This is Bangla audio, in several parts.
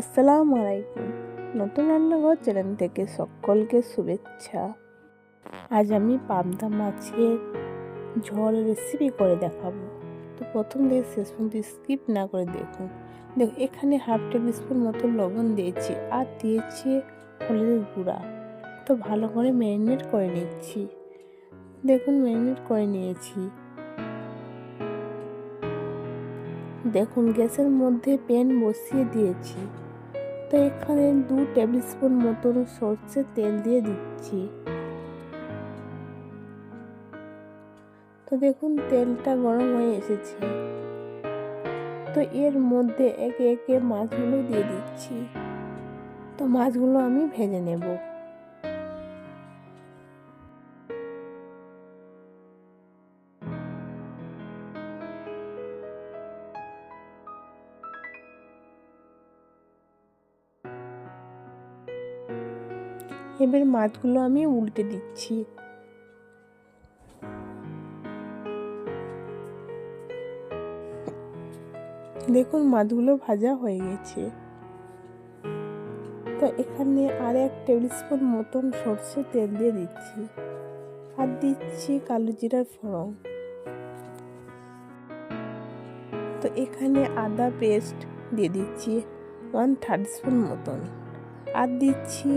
আসসালামু আলাইকুম। নতুন রান্নাঘর চ্যানেল থেকে সকলকে শুভেচ্ছা। আজ আমি পাবদা মাছের ঝোল রেসিপি করে দেখাবো। তো প্রথম থেকে শেষ পর্যন্ত স্কিপ না করে দেখুন। দেখো এখানে হাফ টেবিল স্পুন মতো লবণ দিয়েছি আর দিয়েছি হলুদের গুঁড়া। তো ভালো করে ম্যারিনেট করে নিচ্ছি। দেখুন ম্যারিনেট করে নিয়েছি। দেখুন, গ্যাসের মধ্যে প্যান বসিয়ে দিয়েছি। তো এখানে দু টেবিল স্পুন মতন সর্ষের তেল দিয়ে দিচ্ছি। তো দেখুন, তেলটা গরম হয়ে এসেছে। তো এর মধ্যে একে একে মাছগুলো দিয়ে দিচ্ছি। তো মাছগুলো আমি ভেজে নেব। এবার মাছগুলো আমি উল্টে দিচ্ছি। দেখুন, মাছগুলো ভাজা হয়ে গেছে। তো এখানে আর এক টেবিল স্পুন মতন সর্ষে তেল দিয়ে দিচ্ছি। আর দিচ্ছি কালো জিরার ফোড়ন। তো এখানে আদা পেস্ট দিয়ে দিচ্ছি ওয়ান থার্ড স্পুন মতন। আর দিচ্ছি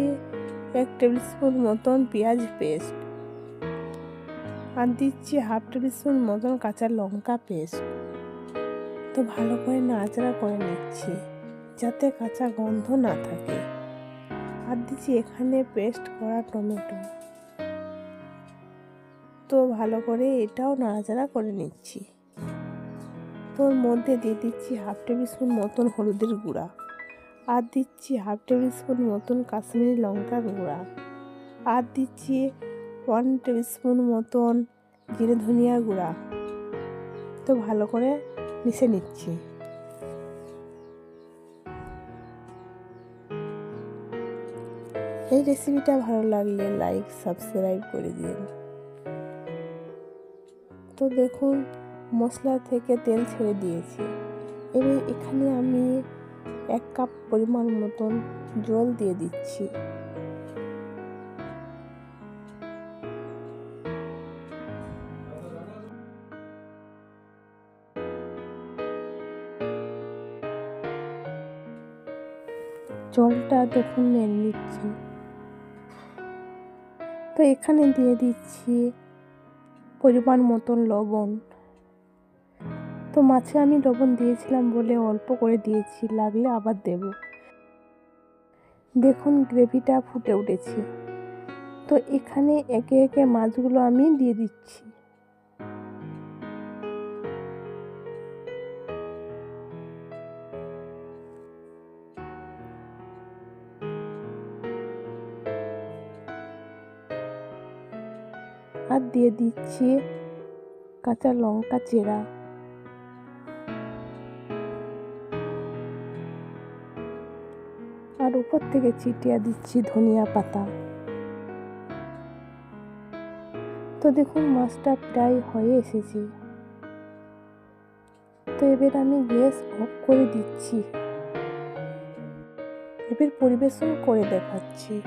এক টেবিল স্পুন মতন পেঁয়াজ পেস্ট আর দিচ্ছি হাফ টেবিল স্পুন মতন কাঁচা লঙ্কা পেস্ট তো ভালো করে নাড়াচাড়া করে নিচ্ছি যাতে কাঁচা গন্ধ না থাকে। আর দিচ্ছি এখানে পেস্ট করা টমেটো। তো ভালো করে এটাও নাড়াচাড়া করে নিচ্ছি। তোর মধ্যে দিয়ে দিচ্ছি হাফ টেবিল স্পুন মতন হলুদের গুঁড়া। আর দিচ্ছি হাফ টেবিল স্পুন মতন কাশ্মীরি লঙ্কার গুঁড়া। আর দিচ্ছি ওয়ান টেবিল স্পুন মতন জিরে ধনিয়া গুঁড়া। তো ভালো করে মিশে নিচ্ছি। এই রেসিপিটা ভালো লাগলে লাইক সাবস্ক্রাইব করে দিন। তো দেখুন, মশলা থেকে তেল ছেড়ে দিয়েছি। এবার এখানে আমি এক কাপ পরিমাণ মতন জল দিয়ে দিচ্ছি। জলটা দেখুন নিয়ে নিচ্ছি। তো এখানে দিয়ে দিচ্ছি পরিমাণ মতন লবণ। তো মাছে আমি লবণ দিয়েছিলাম বলে অল্প করে দিয়েছি, লাগলে আবার দেব। দেখুন গ্রেভিটা ফুটে উঠেছে। তো এখানে একে একে মাছগুলো আমি দিয়ে দিচ্ছি। আর দিয়ে দিচ্ছি কাঁচা লঙ্কা চেরা। আর উপর থেকে চিটিয়া দিচ্ছি ধনিয়া পাতা। তো দেখুন, মাছটা প্রায় হয়ে এসেছে। তো এবার আমি গ্যাস অফ করে দিচ্ছি। এবার পরিবেশন করে দেখাচ্ছি।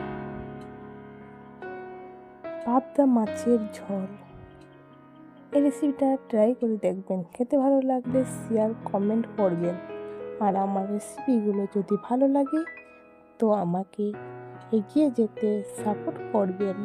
পাবদা মাছের ঝোল। এই রেসিপিটা ট্রাই করে দেখবেন। খেতে ভালো লাগলে শেয়ার কমেন্ট করবেন। আর আমার রেসিপিগুলো যদি ভালো লাগে তো আমাকে এগিয়ে যেতে সাপোর্ট করবেন।